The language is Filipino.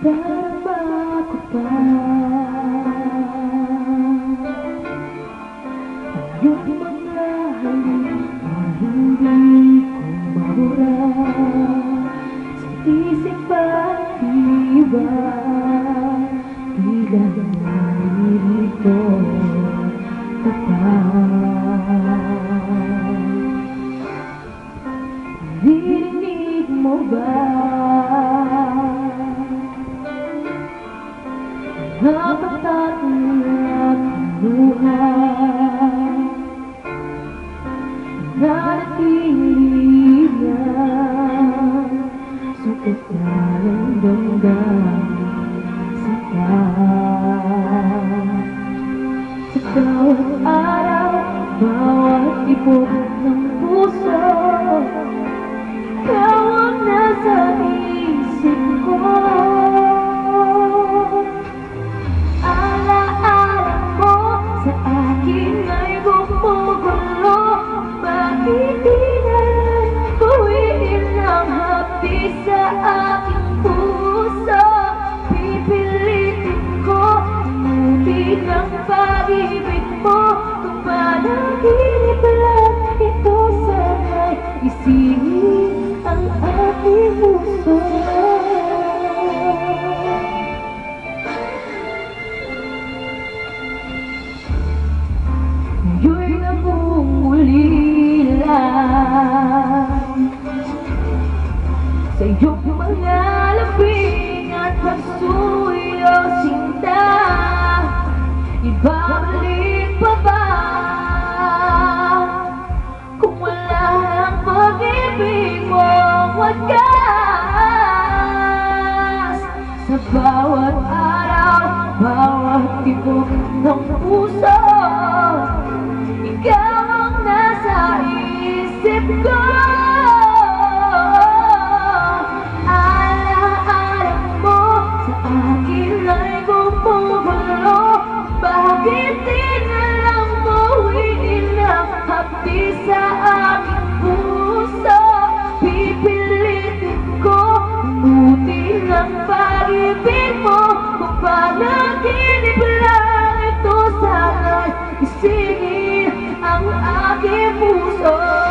Darama ko pa Yung mga halik na hindi ko mabura Sa isip at diwa Tila narito Narinig mo ba bawat araw Bawat ibog mo Kung panaginip lang ito sana'y Isingin ang aking puso. Ngayon'y namumulila Sa iyong mga labing at pagsuyo sinta Ibabalik bawat araw, bawat tibok ng puso ikaw ang nasa isip ko sana'y isingin ang aking puso